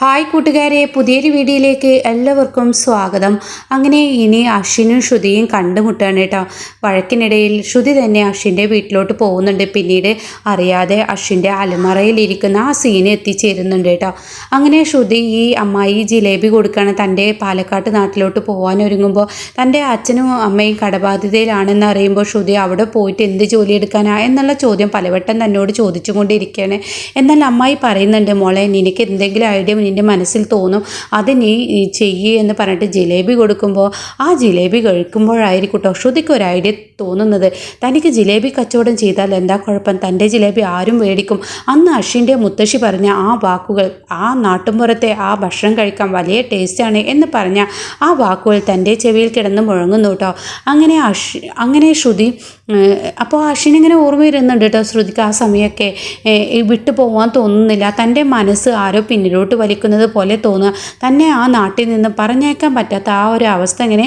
Hi കൂട്ടുകാരെ പുതിയൊരു വീഡിയോയിലേക്ക് എല്ലാവർക്കും സ്വാഗതം. അങ്ങനെ ഇനി അശ്വിനും ശ്രുതിയും കണ്ടുമുട്ടാണ് കേട്ടോ. വഴക്കിനിടയിൽ ശ്രുതി തന്നെ അശ്വിന്റെ വീട്ടിലോട്ട് പോകുന്നുണ്ട്. പിന്നീട് അറിയാതെ അശ്വിന്റെ അലമറയിലിരിക്കുന്ന ആ സീന് എത്തിച്ചേരുന്നുണ്ട് കേട്ടോ. അങ്ങനെ ശ്രുതി ഈ അമ്മായി ജിലേബി കൊടുക്കുകയാണ് തന്റെ പാലക്കാട്ട് നാട്ടിലോട്ട് പോകാൻ ഒരുങ്ങുമ്പോൾ. തന്റെ അച്ഛനും അമ്മയും കടബാധിതയിലാണെന്ന് അറിയുമ്പോൾ ശ്രുതി അവിടെ പോയിട്ട് എന്ത് ജോലി എടുക്കാനാ എന്നുള്ള ചോദ്യം പലവട്ടം തന്നോട് ചോദിച്ചുകൊണ്ടിരിക്കുകയാണ്. എന്നാൽ അമ്മായി പറയുന്നുണ്ട് മോളെ നിനക്ക് എന്തെങ്കിലും ഐഡിയ നിന്റെ മനസ്സിൽ തോന്നും അത് നീ ചെയ്യൂ എന്ന് പറഞ്ഞിട്ട് ജിലേബി കൊടുക്കുമ്പോൾ ആ ജിലേബി കഴിക്കുമ്പോഴായിരിക്കും കേട്ടോ ശ്രുതിക്ക് ഒരു ഐഡിയ തോന്നുന്നത്. തനിക്ക് ജിലേബി കച്ചവടം ചെയ്താൽ എന്താ കുഴപ്പം? തന്റെ ജിലേബി ആരും മേടിക്കും. അന്ന് അഷിന്റെ മുത്തശ്ശി പറഞ്ഞ ആ വാക്കുകൾ ആ നാട്ടുമ്പുറത്തെ ആ ഭക്ഷണം കഴിക്കാൻ വലിയ ടേസ്റ്റാണ് എന്ന് പറഞ്ഞ ആ വാക്കുകൾ തന്റെ ചെവിയിൽ കിടന്ന് മുഴങ്ങുന്നു കേട്ടോ. അങ്ങനെ അഷ് അങ്ങനെ ശ്രുതി അപ്പോൾ അഷിനിങ്ങനെ ഓർമ്മ വരുന്നുണ്ട് കേട്ടോ ശ്രുതിക്ക് ആ സമയമൊക്കെ. വിട്ടു പോകാൻ തോന്നുന്നില്ല. തന്റെ മനസ്സ് ആരോ പിന്നിലോട്ട് വലിക്കുന്നത് പോലെ തോന്നുക. തന്നെ ആ നാട്ടിൽ നിന്ന് പറഞ്ഞേക്കാൻ പറ്റാത്ത ആ ഒരു അവസ്ഥ ഇങ്ങനെ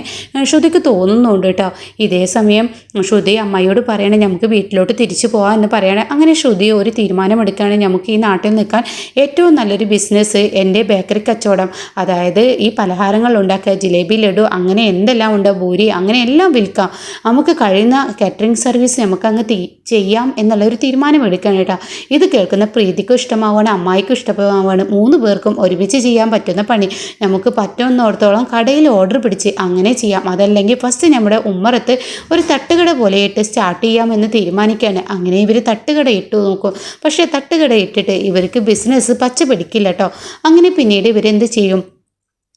ശ്രുതിക്ക് തോന്നുന്നുണ്ട് കേട്ടോ. ഇതേ സമയം ശ്രുതി അമ്മയോട് പറയണേ നമുക്ക് വീട്ടിലോട്ട് തിരിച്ചു പോകാം എന്ന് പറയണേ. അങ്ങനെ ശ്രുതി ഒരു തീരുമാനമെടുക്കുകയാണ്. നമുക്ക് ഈ നാട്ടിൽ നിൽക്കാൻ ഏറ്റവും നല്ലൊരു ബിസിനസ് എന്റെ ബേക്കറി കച്ചവടം അതായത് ഈ പലഹാരങ്ങൾ ഉണ്ടാക്കുക ജിലേബി ലഡു അങ്ങനെ എന്തെല്ലാം ഉണ്ട് ഭൂരി അങ്ങനെ എല്ലാം വിൽക്കാം. നമുക്ക് കഴിയുന്ന കാറ്ററിംഗ് സർവീസ് നമുക്ക് അങ്ങ് ചെയ്യാം എന്നുള്ള ഒരു തീരുമാനം എടുക്കണം കേട്ടോ. ഇത് കേൾക്കുന്ന പ്രീതിക്കും ഇഷ്ടമാവാണ് അമ്മായിക്കും ഇഷ്ടമാവാണ് മൂന്ന് പേർക്കും ഒരുമിച്ച് ചെയ്യാൻ പറ്റുന്ന പണി. നമുക്ക് പറ്റുന്നിടത്തോളം കടയിൽ ഓർഡർ പിടിച്ച് അങ്ങനെ ചെയ്യാം. അതല്ലെങ്കിൽ ഫസ്റ്റ് നമ്മുടെ ഉമ്മറത്ത് ഒരു തട്ടുകട പോലെ ഇട്ട് സ്റ്റാർട്ട് ചെയ്യാമെന്ന് തീരുമാനിക്കുകയാണ് അങ്ങനെ ഇവർ തട്ടുകട ഇട്ടു നോക്കും. പക്ഷേ തട്ടുകട ഇട്ടിട്ട് ഇവർക്ക് ബിസിനസ് പച്ച പിടിക്കില്ല കേട്ടോ അങ്ങനെ പിന്നീട് ഇവരെന്ത് ചെയ്യും?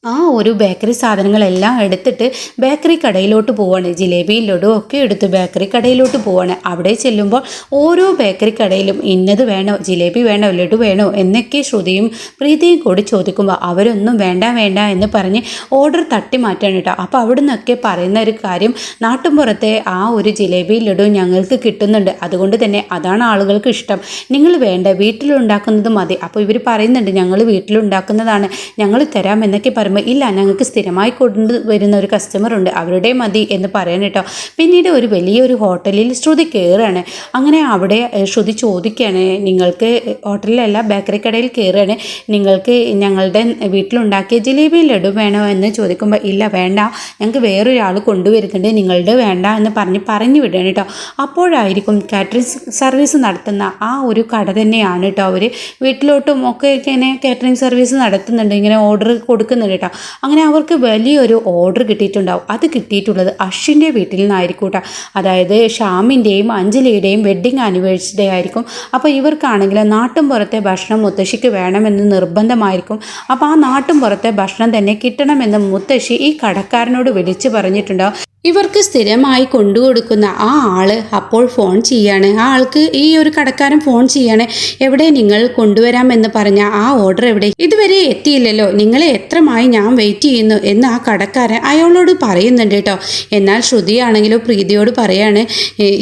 ആ ഒരു ബേക്കറി സാധനങ്ങളെല്ലാം എടുത്തിട്ട് ബേക്കറി കടയിലോട്ട് പോവാണ്. ജിലേബി ലഡു ഒക്കെ എടുത്ത് ബേക്കറി കടയിലോട്ട് പോവാണ്. അവിടെ ചെല്ലുമ്പോൾ ഓരോ ബേക്കറി കടയിലും ഇന്നത് വേണോ ജിലേബി വേണോ ലഡു വേണോ എന്നൊക്കെ ശ്രുതിയും പ്രീതിയും കൂടി ചോദിക്കുമ്പോൾ അവരൊന്നും വേണ്ട വേണ്ട എന്ന് പറഞ്ഞ് ഓർഡർ തട്ടി മാറ്റാണ് കേട്ടോ. അപ്പോൾ അവിടെ നിന്നൊക്കെ പറയുന്ന ഒരു കാര്യം നാട്ടുമ്പുറത്തെ ആ ഒരു ജിലേബി ലഡു ഞങ്ങൾക്ക് കിട്ടുന്നുണ്ട്. അതുകൊണ്ട് തന്നെ അതാണ് ആളുകൾക്ക് ഇഷ്ടം. നിങ്ങൾ വേണ്ട വീട്ടിലുണ്ടാക്കുന്നത് മതി. അപ്പോൾ ഇവർ പറയുന്നുണ്ട് ഞങ്ങൾ വീട്ടിലുണ്ടാക്കുന്നതാണ് ഞങ്ങൾ തരാം എന്നൊക്കെ പറയുമ്പോൾ പറയുമ്പോൾ ഇല്ല ഞങ്ങൾക്ക് സ്ഥിരമായി കൊണ്ടുവരുന്ന ഒരു കസ്റ്റമർ ഉണ്ട് അവരുടെ മതി എന്ന് പറയാൻ കേട്ടോ. പിന്നീട് ഒരു വലിയൊരു ഹോട്ടലിൽ ശ്രുതി കയറുകയാണ് അങ്ങനെ അവിടെ ശ്രുതി ചോദിക്കുകയാണ് നിങ്ങൾക്ക് ഹോട്ടലിലല്ല ബേക്കറി കടയിൽ കയറുകയാണ് നിങ്ങൾക്ക് ഞങ്ങളുടെ വീട്ടിലുണ്ടാക്കിയ ജിലേബി ലഡു വേണോ? എന്ന് ചോദിക്കുമ്പോൾ ഇല്ല വേണ്ട. ഞങ്ങൾക്ക് വേറൊരാൾ കൊണ്ടുവരുന്നുണ്ട് നിങ്ങളുടെ വേണ്ട എന്ന് പറഞ്ഞ് പറഞ്ഞു വിടുകയാണ് കേട്ടോ. അപ്പോഴായിരിക്കും കാറ്ററിംഗ് സർവീസ് നടത്തുന്ന ആ ഒരു കട തന്നെയാണ് കേട്ടോ അവർ വീട്ടിലോട്ടും ഒക്കെ ഇങ്ങനെ കാറ്ററിംഗ് സർവീസ് നടത്തുന്നുണ്ട് ഇങ്ങനെ ഓർഡർ കൊടുക്കുന്നുണ്ട് കേട്ടോ. അങ്ങനെ അവർക്ക് വലിയൊരു ഓർഡർ കിട്ടിയിട്ടുണ്ടാവും. അത് കിട്ടിയിട്ടുള്ളത് അശ്വിന്റെ വീട്ടിൽ നിന്നായിരിക്കും കേട്ടോ. അതായത് ഷാമിന്റെയും അഞ്ജലിയുടെയും വെഡ്ഡിങ് ആനിവേഴ്സറി ഡേ ആയിരിക്കും. അപ്പോൾ ഇവർക്കാണെങ്കിൽ നാട്ടും പുറത്തെ ഭക്ഷണം മുത്തശ്ശിക്ക് വേണമെന്ന് നിർബന്ധമായിരിക്കും. അപ്പോൾ ആ നാട്ടും പുറത്തെ ഭക്ഷണം തന്നെ കിട്ടണമെന്ന് മുത്തശ്ശി ഈ കടക്കാരനോട് വിളിച്ചു പറഞ്ഞിട്ടുണ്ടാവും. ഇവർക്ക് സ്ഥിരമായി കൊണ്ടുകൊടുക്കുന്ന ആ ആൾ അപ്പോൾ ഫോൺ ചെയ്യാണ്. ആ ആൾക്ക് ഈ ഒരു കടക്കാരൻ ഫോൺ ചെയ്യാണ്. എവിടെ നിങ്ങൾ കൊണ്ടുവരാമെന്ന് പറഞ്ഞ ആ ഓർഡർ എവിടെ? ഇതുവരെ എത്തിയില്ലല്ലോ. നിങ്ങളെ എത്രമായി ഞാൻ വെയിറ്റ് ചെയ്യുന്നു എന്ന് ആ കടക്കാരൻ അയാളോട് പറയുന്നുണ്ട് കേട്ടോ. എന്നാൽ ശ്രുതിയാണെങ്കിലോ പ്രീതിയോട് പറയാണ്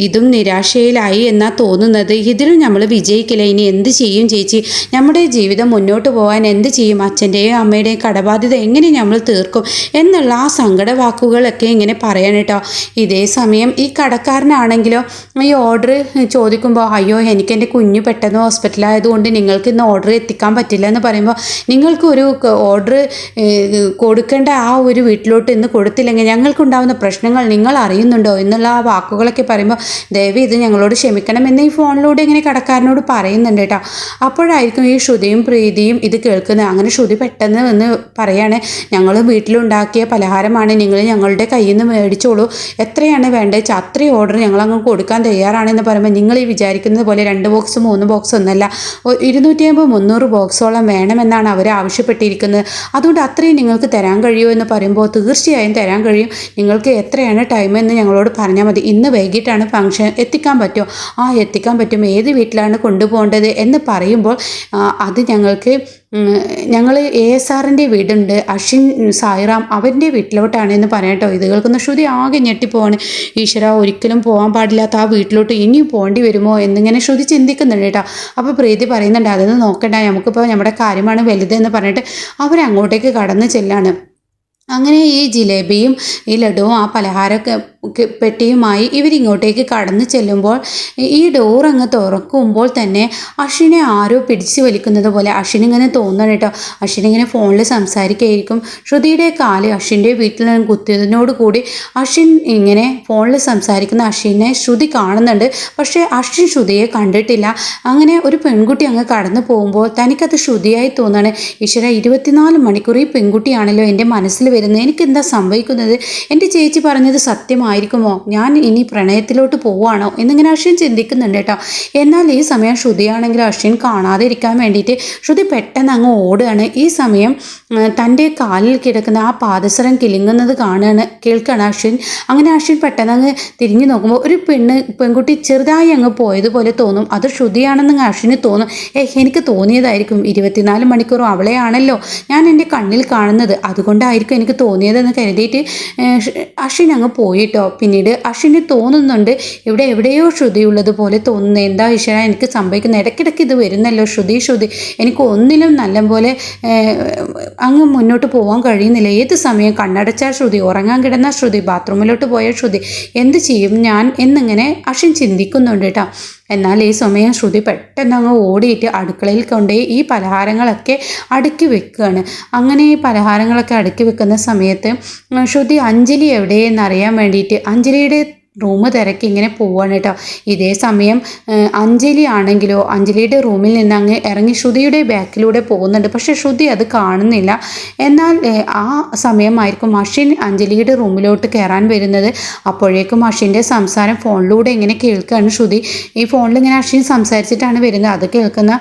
ഇതും നിരാശയിലായി എന്നാ തോന്നുന്നത്. ഇതിലും നമ്മൾ വിജയിക്കില്ല. ഇനി എന്ത് ചെയ്യും ചേച്ചി? നമ്മുടെ ജീവിതം മുന്നോട്ട് പോകാൻ എന്ത് ചെയ്യും? അച്ഛന്റെയും അമ്മയുടെയും കടബാധ്യത എങ്ങനെ നമ്മൾ തീർക്കും? എന്നുള്ള ആ സങ്കട വാക്കുകളൊക്കെ ഇങ്ങനെ പറയാൻ കേട്ടോ. ഇതേ സമയം ഈ കടക്കാരനാണെങ്കിലോ ഈ ഓർഡർ ചോദിക്കുമ്പോൾ അയ്യോ എനിക്ക് എന്റെ കുഞ്ഞ് പെട്ടെന്ന് ഹോസ്പിറ്റലായതുകൊണ്ട് നിങ്ങൾക്ക് ഇന്ന് ഓർഡർ എത്തിക്കാൻ പറ്റില്ല എന്ന് പറയുമ്പോൾ നിങ്ങൾക്കൊരു ഓർഡർ കൊടുക്കേണ്ട ആ ഒരു വീട്ടിലോട്ട് ഇന്ന് കൊടുത്തില്ലെങ്കിൽ ഞങ്ങൾക്കുണ്ടാകുന്ന പ്രശ്നങ്ങൾ നിങ്ങൾ അറിയുന്നുണ്ടോ എന്നുള്ള ആ വാക്കുകളൊക്കെ പറയുമ്പോൾ ദയവ് ഇത് ഞങ്ങളോട് ക്ഷമിക്കണം എന്ന് ഈ ഫോണിലൂടെ ഇങ്ങനെ കടക്കാരനോട് പറയുന്നുണ്ട് കേട്ടോ. അപ്പോഴായിരിക്കും ഈ ശ്രുതിയും പ്രീതിയും ഇത് കേൾക്കുന്നത്. അങ്ങനെ ശ്രുതി പെട്ടെന്ന് എന്ന് പറയാണ് ഞങ്ങൾ വീട്ടിലുണ്ടാക്കിയ പലഹാരമാണ്. നിങ്ങൾ ഞങ്ങളുടെ കയ്യിൽ നിന്ന് മേടിച്ചോളൂ. എത്രയാണ് വേണ്ടത്? അത്രയും ഓർഡർ ഞങ്ങളങ്ങ് കൊടുക്കാൻ തയ്യാറാണെന്ന് പറയുമ്പോൾ നിങ്ങൾ ഈ വിചാരിക്കുന്നത് പോലെ രണ്ട് ബോക്സ് മൂന്ന് ബോക്സ് ഒന്നല്ല. ഇരുന്നൂറ്റി അമ്പത് മുന്നൂറ് ബോക്സോളം വേണമെന്നാണ് അവർ ആവശ്യപ്പെട്ടിരിക്കുന്നത്. അതുകൊണ്ട് അത്രയും നിങ്ങൾക്ക് തരാൻ കഴിയുമോ എന്ന് പറയുമ്പോൾ തീർച്ചയായും തരാൻ കഴിയും. നിങ്ങൾക്ക് എത്രയാണ് ടൈം എന്ന് ഞങ്ങളോട് പറഞ്ഞാൽ മതി. ഇന്ന് വൈകിട്ടാണ് ഫംഗ്ഷൻ എത്തിക്കാൻ പറ്റുമോ? ആ എത്തിക്കാൻ പറ്റും. ഏത് വീട്ടിലാണ് കൊണ്ടുപോകേണ്ടത് എന്ന് പറയുമ്പോൾ അത് ഞങ്ങൾക്ക് ഞങ്ങൾ എ എസ് ആറിന്റെ വീടുണ്ട്. അഷിൻ സായിറാം അവന്റെ വീട്ടിലോട്ടാണ് എന്ന് പറയട്ടോ ഇത് കേൾക്കുന്ന ശ്രുതി ആകെ ഞെട്ടിപ്പോവാണ്. ഈശ്വര ഒരിക്കലും പോകാൻ പാടില്ലാത്ത ആ വീട്ടിലോട്ട് ഇനിയും പോകേണ്ടി വരുമോ എന്നിങ്ങനെ ശ്രുതി ചിന്തിക്കുന്നുണ്ട് കേട്ടോ. അപ്പോൾ പ്രീതി പറയുന്നുണ്ട് അതൊന്നും നോക്കണ്ട. നമുക്കിപ്പോൾ നമ്മുടെ കാര്യമാണ് വലുതെന്ന് പറഞ്ഞിട്ട് അവരങ്ങോട്ടേക്ക് കടന്നു ചെല്ലാണ്. അങ്ങനെ ഈ ജിലേബിയും ഈ ലഡുവും ആ പലഹാരമൊക്കെ ക്ക് പെട്ടിയുമായി ഇവരിങ്ങോട്ടേക്ക് കടന്നു ചെല്ലുമ്പോൾ ഈ ഡോർ അങ്ങ് തുറക്കുമ്പോൾ തന്നെ അഷിനെ ആരോ പിടിച്ചു വലിക്കുന്നത് പോലെ അഷിനിങ്ങനെ തോന്നണം കേട്ടോ. അഷിനിങ്ങനെ ഫോണിൽ സംസാരിക്കുകയായിരിക്കും. ശ്രുതിയുടെ കാൽ അഷിന്റെ വീട്ടിൽ നിന്ന് കുത്തിയതിനോട് കൂടി അഷിൻ ഇങ്ങനെ ഫോണിൽ സംസാരിക്കുന്ന അഷിനെ ശ്രുതി കാണുന്നുണ്ട്. പക്ഷേ അഷിൻ ശ്രുതിയെ കണ്ടിട്ടില്ല. അങ്ങനെ ഒരു പെൺകുട്ടി അങ്ങ് കടന്നു പോകുമ്പോൾ തനിക്കത് ശ്രുതിയായി തോന്നാണ്. ഈശ്വര ഇരുപത്തിനാല് മണിക്കൂർ ഈ പെൺകുട്ടിയാണല്ലോ എന്റെ മനസ്സിൽ വരുന്നത്. എനിക്കെന്താ സംഭവിക്കുന്നത്? എന്റെ ചേച്ചി പറഞ്ഞത് സത്യമായിരിക്കുമോ ഞാൻ ഇനി പ്രണയത്തിലോട്ട് പോവുകയാണോ? എന്നിങ്ങനെ അശ്വിൻ ചിന്തിക്കുന്നുണ്ട് കേട്ടോ. എന്നാൽ ഈ സമയം ശ്രുതിയാണെങ്കിൽ അശ്വിൻ കാണാതെ ഇരിക്കാൻ വേണ്ടിയിട്ട് ശ്രുതി പെട്ടെന്ന് അങ്ങ് ഓടുകയാണ്. ഈ സമയം തന്റെ കാലിൽ കിടക്കുന്ന ആ പാദസരം കിലുങ്ങുന്നത് കാണുകയാണ് കേൾക്കുകയാണ് അശ്വിൻ. അങ്ങനെ അശ്വിൻ പെട്ടെന്ന് അങ്ങ് തിരിഞ്ഞു നോക്കുമ്പോൾ ഒരു പെണ്ണ് പെൺകുട്ടി ചെറുതായി അങ്ങ് പോയതുപോലെ തോന്നും. അത് ശ്രുതിയാണെന്ന് അശ്വിന് തോന്നും. ഏഹ് എനിക്ക് തോന്നിയതായിരിക്കും. ഇരുപത്തിനാല് മണിക്കൂറും അവളെയാണല്ലോ ഞാൻ എന്റെ കണ്ണിൽ കാണുന്നത്. അതുകൊണ്ടായിരിക്കും എനിക്ക് തോന്നിയതെന്ന് കരുതിയിട്ട് അശ്വിൻ അങ്ങ് പോയിട്ടോ പിന്നീട് അശ്വിന് തോന്നുന്നുണ്ട് ഇവിടെ എവിടെയോ ശ്രുതിയുള്ളത് പോലെ തോന്നുന്നു. എന്താ ഈശ്വര എനിക്ക് സംഭവിക്കുന്നത് ഇടയ്ക്കിടയ്ക്ക് ഇത് വരുന്നല്ലോ. ശ്രുതി ശ്രുതി. എനിക്ക് ഒന്നിലും നല്ലപോലെ പോലെ അങ്ങ് മുന്നോട്ട് പോകാൻ കഴിയുന്നില്ല. ഏത് സമയം കണ്ണടച്ചാൽ ശ്രുതി ഉറങ്ങാൻ കിടന്ന ശ്രുതി ബാത്റൂമിലോട്ട് പോയ ശ്രുതി? എന്ത് ചെയ്യും ഞാൻ? എന്നിങ്ങനെ അശ്വിൻ ചിന്തിക്കുന്നുണ്ട് കേട്ടോ. എന്നാൽ ഈ സമയം ശ്രുതി പെട്ടെന്ന് അങ്ങ് ഓടിയിട്ട് അടുക്കളയിൽ കൊണ്ടുപോയി ഈ പലഹാരങ്ങളൊക്കെ അടുക്കി വെക്കുകയാണ്. അങ്ങനെ ഈ പലഹാരങ്ങളൊക്കെ അടുക്കി വെക്കുന്ന സമയത്ത് ശ്രുതി അഞ്ജലി എവിടെയെന്ന് അറിയാൻ വേണ്ടിയിട്ട് അഞ്ജലിയുടെ റൂം തിരക്കി ഇങ്ങനെ പോവാണ് കേട്ടോ. ഇതേ സമയം അഞ്ജലി ആണെങ്കിലോ അഞ്ജലിയുടെ റൂമിൽ നിന്ന് അങ്ങ് ഇറങ്ങി ശ്രുതിയുടെ ബാക്കിലൂടെ പോകുന്നുണ്ട്. പക്ഷേ ശ്രുതി അത് കാണുന്നില്ല. എന്നാൽ ആ സമയമായിരിക്കും മഷിൻ അഞ്ജലിയുടെ റൂമിലോട്ട് കയറാൻ വരുന്നത്. അപ്പോഴേക്കും അഷിന്റെ സംസാരം ഫോണിലൂടെ ഇങ്ങനെ കേൾക്കുകയാണ് ശ്രുതി. ഈ ഫോണിൽ ഇങ്ങനെ അഷിൻ സംസാരിച്ചിട്ടാണ് വരുന്നത്. അത് കേൾക്കുന്ന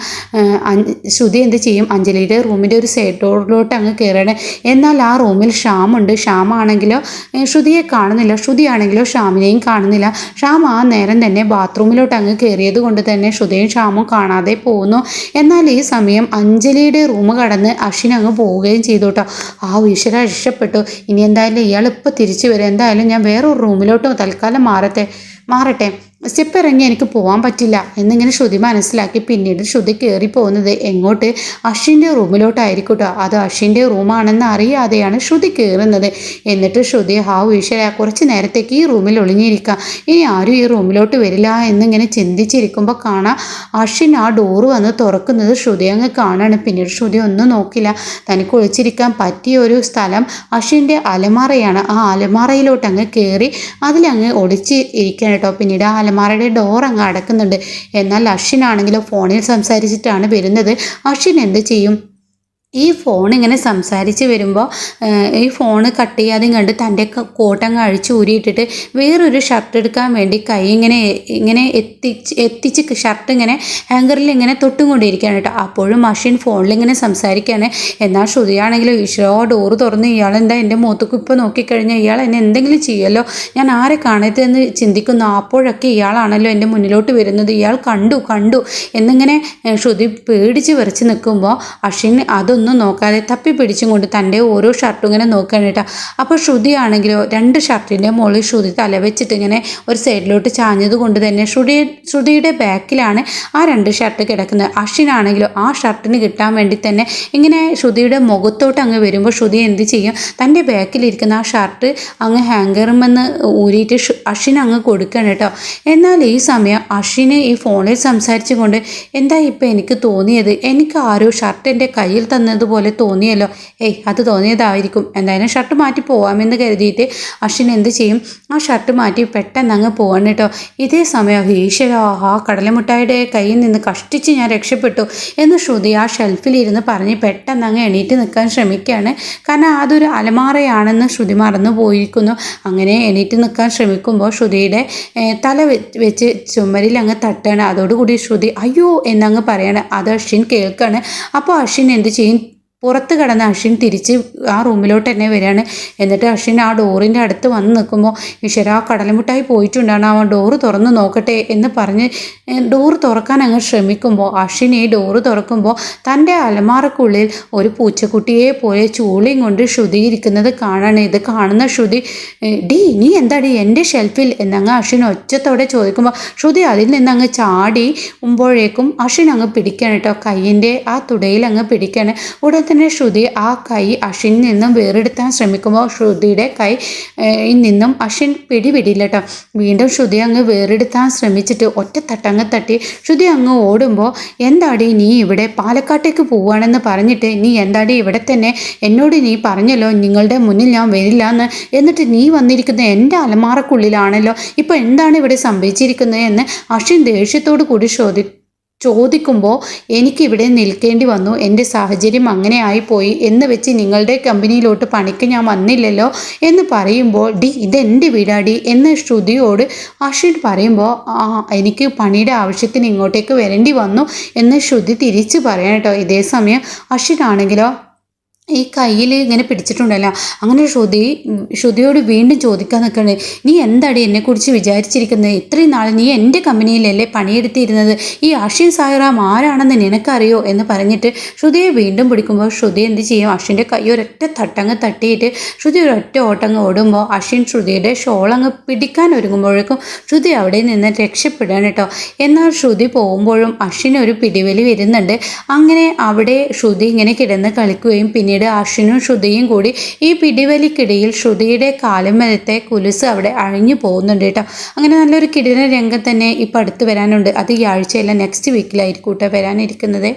ശ്രുതി എന്ത് ചെയ്യും? അഞ്ജലിയുടെ റൂമിന്റെ ഒരു സൈഡ് ഡോറിലോട്ട് അങ്ങ് കയറണേ എന്നാൽ ആ റൂമിൽ ഷ്യാമുണ്ട് ഷ്യാമാണെങ്കിലോ ശ്രുതിയെ കാണുന്നില്ല. ശ്രുതിയാണെങ്കിലോ ഷ്യാമിനെയും കാണുന്നില്ല. ഷ്യാം ആ നേരം തന്നെ ബാത്റൂമിലോട്ട് അങ്ങ് കയറിയത് കൊണ്ട് തന്നെ ഷുദയും ഷ്യാമും കാണാതെ പോകുന്നു എന്നാൽ ഈ സമയം അഞ്ജലിയുടെ റൂം കടന്ന് അശ്വിൻ അങ്ങ് പോവുകയും ചെയ്തു കേട്ടോ. ആ ഈശ്വര രക്ഷപ്പെട്ടു. ഇനി എന്തായാലും ഇയാൾ ഇപ്പോൾ തിരിച്ചു വരും. എന്തായാലും ഞാൻ വേറൊരു റൂമിലോട്ട് തൽക്കാലം മാറട്ടെ. മാറട്ടെ. സ്റ്റെപ്പ് ഇറങ്ങി എനിക്ക് പോകാൻ പറ്റില്ല എന്നിങ്ങനെ ശ്രുതി മനസ്സിലാക്കി പിന്നീട് ശ്രുതി കയറി പോകുന്നത് എങ്ങോട്ട്? അശ്വിന്റെ റൂമിലോട്ടായിരിക്കും കേട്ടോ അത് അശ്വിന്റെ റൂമാണെന്ന് അറിയാതെയാണ് ശ്രുതി കയറുന്നത് എന്നിട്ട് ശ്രുതി ഹാവ് ഈശ്വര കുറച്ച് നേരത്തേക്ക് ഈ റൂമിൽ ഒളിഞ്ഞിരിക്കുക ഇനി ആരും ഈ റൂമിലോട്ട് വരില്ല എന്നിങ്ങനെ ചിന്തിച്ചിരിക്കുമ്പോൾ കാണാം അശ്വിൻ ആ ഡോറ് വന്ന് തുറക്കുന്നത് ശ്രുതി അങ്ങ് കാണാണ്. പിന്നീട് ശ്രുതി ഒന്നും നോക്കില്ല. തനിക്ക് ഒളിച്ചിരിക്കാൻ പറ്റിയ ഒരു സ്ഥലം അശ്വിന്റെ അലമാറയാണ്. ആ അലമാറയിലോട്ട് അങ്ങ് കയറി അതിലങ്ങ് ഒളിച്ച് ഇരിക്കണം കേട്ടോ. പിന്നീട് ആ അലമാറയുടെ ഡോർ അങ്ങ് അടക്കുന്നുണ്ട്. എന്നാൽ അശ്വിനാണെങ്കിലും ഫോണിൽ സംസാരിച്ചിട്ടാണ് വരുന്നത്. അശ്വിൻ എന്ത് ചെയ്യും? ഈ ഫോൺ ഇങ്ങനെ സംസാരിച്ച് വരുമ്പോൾ ഈ ഫോൺ കട്ട് ചെയ്യാതെ കണ്ട് തന്റെ കോട്ടങ്ങ് അഴിച്ച് ഊരിയിട്ടിട്ട് വേറൊരു ഷർട്ട് എടുക്കാൻ വേണ്ടി കൈ ഇങ്ങനെ ഇങ്ങനെ എത്തിച്ച് എത്തിച്ച് ഷർട്ട് ഇങ്ങനെ ഹാങ്കറിൽ ഇങ്ങനെ തൊട്ടും കൊണ്ടിരിക്കുകയാണ് കേട്ടോ. അപ്പോഴും മഷീൻ ഫോണിൽ ഇങ്ങനെ സംസാരിക്കുകയാണ്. എന്നാൽ ശ്രുതിയാണെങ്കിലും ഈശോ ഡോർ തുറന്ന് ഇയാൾ എന്താ എന്റെ മുഖത്തേക്ക് ഇപ്പോൾ നോക്കിക്കഴിഞ്ഞാൽ ഇയാൾ എന്നെ എന്തെങ്കിലും ചെയ്യല്ലോ? ഞാൻ ആരെ കാണരുതെന്ന് ചിന്തിക്കുന്നു. അപ്പോഴൊക്കെ ഇയാളാണല്ലോ എന്റെ മുന്നിലോട്ട് വരുന്നത്. ഇയാൾ കണ്ടു കണ്ടു എന്നിങ്ങനെ ശ്രുതി പേടിച്ച് വിറച്ച് നിൽക്കുമ്പോൾ അഷിൻ അതൊന്നും നോക്കാതെ തപ്പി പിടിച്ചും കൊണ്ട് തന്റെ ഓരോ ഷർട്ടും ഇങ്ങനെ നോക്കുകയാണ് കേട്ടോ. അപ്പോൾ ശ്രുതിയാണെങ്കിലോ രണ്ട് ഷർട്ടിന്റെ മുകളിൽ ശ്രുതി തല വെച്ചിട്ട് ഇങ്ങനെ ഒരു സൈഡിലോട്ട് ചാഞ്ഞത് കൊണ്ട് തന്നെ ശ്രുതി ശ്രുതിയുടെ ബാക്കിലാണ് ആ രണ്ട് ഷർട്ട് കിടക്കുന്നത്. അശ്വിനാണെങ്കിലോ ആ ഷർട്ടിന് കിട്ടാൻ വേണ്ടി തന്നെ ഇങ്ങനെ ശ്രുതിയുടെ മുഖത്തോട്ട് അങ്ങ് വരുമ്പോൾ ശ്രുതി എന്ത് ചെയ്യും? തന്റെ ബാക്കിലിരിക്കുന്ന ആ ഷർട്ട് അങ്ങ് ഹാങ്കറുമെന്ന് ഊരിയിട്ട് അശ്വിൻ അങ്ങ് കൊടുക്കണം കേട്ടോ. എന്നാൽ ഈ സമയം അശ്വിന് ഈ ഫോണിൽ സംസാരിച്ചുകൊണ്ട് എന്താ ഇപ്പം എനിക്ക് തോന്നിയത്? എനിക്ക് ആരോ ഷർട്ട് എന്റെ കയ്യിൽ തന്നതുപോലെ തോന്നിയല്ലോ. ഏയ് അത് തോന്നിയതായിരിക്കും. എന്തായാലും ഷർട്ട് മാറ്റി പോവാമെന്ന് കരുതിയിട്ട് അശ്വിൻ എന്ത് ചെയ്യും? ആ ഷർട്ട് മാറ്റി പെട്ടെന്ന് അങ്ങ് പോകണം കേട്ടോ. ഇതേ സമയം ഈശ്വര ആ കടലമുട്ടായുടെ കയ്യിൽ നിന്ന് കഷ്ടിച്ച് ഞാൻ രക്ഷപ്പെട്ടു എന്ന് ശ്രുതി ആ ഷെൽഫിലിരുന്ന് പറഞ്ഞ് പെട്ടെന്ന് അങ്ങ് എണീറ്റ് നിൽക്കാൻ ശ്രമിക്കുകയാണ്. കാരണം അതൊരു അലമാറയാണെന്ന് ശ്രുതി മറന്നു പോയിരിക്കുന്നു. അങ്ങനെ എണീറ്റ് നിൽക്കാൻ ശ്രമിക്കുമ്പോൾ ശ്രുതിയുടെ തല വെച്ച് ചുമരിൽ അങ്ങ് തട്ടുകയാണ്. അതോടുകൂടി ശ്രുതി അയ്യോ എന്നങ്ങ് പറയാണ്. അത് അശ്വിൻ കേൾക്കാണ്. അപ്പോൾ അശ്വിൻ എന്ത് ചെയ്യും? പുറത്ത് കിടന്ന അഷിൻ തിരിച്ച് ആ റൂമിലോട്ട് തന്നെ വരികയാണ്. എന്നിട്ട് അഷിൻ ആ ഡോറിന്റെ അടുത്ത് വന്ന് നിൽക്കുമ്പോൾ ഈശ്വര ആ കടലമുട്ടായി പോയിട്ടുണ്ടാണ്. ആ ഡോറ് തുറന്ന് നോക്കട്ടെ എന്ന് പറഞ്ഞ് ഡോറ് തുറക്കാൻ അങ്ങ് ശ്രമിക്കുമ്പോൾ അഷിൻ ഈ ഡോറ് തുറക്കുമ്പോൾ തന്റെ അലമാറക്കുള്ളിൽ ഒരു പൂച്ചക്കുട്ടിയെ പോലെ ചൂളിയും കൊണ്ട് ശ്രുതി ഇരിക്കുന്നത് കാണാണ്. ഇത് കാണുന്ന ശ്രുതി "ഏ, ഡി നീ എന്താടി എന്റെ ഷെൽഫിൽ? എന്നങ്ങ് അഷിൻ ഒച്ചത്തോടെ ചോദിക്കുമ്പോൾ ശ്രുതി അതിൽ നിന്ന് അങ്ങ് ചാടി ഉമ്പോഴേക്കും അഷിൻ അങ്ങ് പിടിക്കണം കേട്ടോ. കയ്യിന്റെ ആ തുടയിൽ അങ്ങ് പിടിക്കണം ഉടൻ തന്നെ ശ്രുതി ആ കൈ അഷിൻ നിന്നും വേറെടുത്താൻ ശ്രമിക്കുമ്പോൾ ശ്രുതിയുടെ കൈ നിന്നും അഷിൻ പിടിപിടിയില്ല വീണ്ടും ശ്രുതി അങ്ങ് വേറെടുത്താൻ ശ്രമിച്ചിട്ട് ഒറ്റ തട്ടങ്ങ് തട്ടി ശ്രുതി അങ്ങ് ഓടുമ്പോൾ എന്താടി നീ ഇവിടെ പാലക്കാട്ടേക്ക് പോവാണെന്ന് പറഞ്ഞിട്ട് നീ എന്താടി ഇവിടെ തന്നെ എന്നോട് നീ പറഞ്ഞല്ലോ നിങ്ങളുടെ മുന്നിൽ ഞാൻ വരില്ല എന്ന് എന്നിട്ട് നീ വന്നിരിക്കുന്ന എന്റെ അലമാറക്കുള്ളിലാണല്ലോ. ഇപ്പോൾ എന്താണ് ഇവിടെ സംഭവിച്ചിരിക്കുന്നത് എന്ന് അഷിൻ ദേഷ്യത്തോടു കൂടി ചോദി ചോദിക്കുമ്പോൾ എനിക്കിവിടെ നിൽക്കേണ്ടി വന്നു. എന്റെ സാഹചര്യം അങ്ങനെ ആയിപ്പോയി. എന്ന് വെച്ച് നിങ്ങളുടെ കമ്പനിയിലോട്ട് പണിക്ക് ഞാൻ വന്നില്ലല്ലോ എന്ന് പറയുമ്പോൾ ഡി ഇതെന്റെ വീടാടി എന്ന് ശ്രുതിയോട് അഷിൻ പറയുമ്പോൾ ആ എനിക്ക് പണിയുടെ ആവശ്യത്തിന് ഇങ്ങോട്ടേക്ക് വരേണ്ടി വന്നു എന്ന് ശ്രുതി തിരിച്ച് പറയാം കേട്ടോ. ഇതേ സമയം അശ്വിനാണെങ്കിലോ ഈ കയ്യിൽ ഇങ്ങനെ പിടിച്ചിട്ടുണ്ടല്ലോ. അങ്ങനെ ശ്രുതി ശ്രുതിയോട് വീണ്ടും ചോദിക്കാൻ നിൽക്കണേ നീ എന്താടി എന്നെക്കുറിച്ച് വിചാരിച്ചിരിക്കുന്നത് ഇത്രയും നാൾ നീ എന്റെ കമ്പനിയിലല്ലേ പണിയെടുത്തിരുന്നത്? ഈ അഷിൻ സായിറാം ആരാണെന്ന് നിനക്കറിയോ? എന്ന് പറഞ്ഞിട്ട് ശ്രുതിയെ വീണ്ടും പിടിക്കുമ്പോൾ ശ്രുതി എന്ത് ചെയ്യും? അഷിന്റെ കൈ ഒരൊറ്റ തട്ടങ്ങ് തട്ടിയിട്ട് ശ്രുതി ഒരൊറ്റ ഓട്ടങ്ങ് ഓടുമ്പോൾ അഷിൻ ശ്രുതിയുടെ ഷോളങ്ങ് പിടിക്കാൻ ഒരുങ്ങുമ്പോഴേക്കും ശ്രുതി അവിടെ നിന്ന് രക്ഷപ്പെടാൻ കേട്ടോ. എന്നാൽ ശ്രുതി പോകുമ്പോഴും അഷിന് ഒരു പിടിവലി വരുന്നുണ്ട്. അങ്ങനെ അവിടെ ശ്രുതി ഇങ്ങനെ കിടന്ന് കളിക്കുകയും പിന്നീട് അശ്വിനും ശ്രുതിയും കൂടി ഈ പിടിവലിക്കിടയിൽ ശ്രുതിയുടെ കാലുമരത്തെ കുലുസ് അവിടെ അഴിഞ്ഞു പോകുന്നുണ്ട് കേട്ടോ. അങ്ങനെ നല്ലൊരു കിടിലൻ രംഗം തന്നെ ഇപ്പം അടുത്ത് വരാനുണ്ട്. അത് ഈ ആഴ്ചയല്ല നെക്സ്റ്റ് വീക്കിലായിരിക്കും കേട്ടോ വരാനിരിക്കുന്നത്.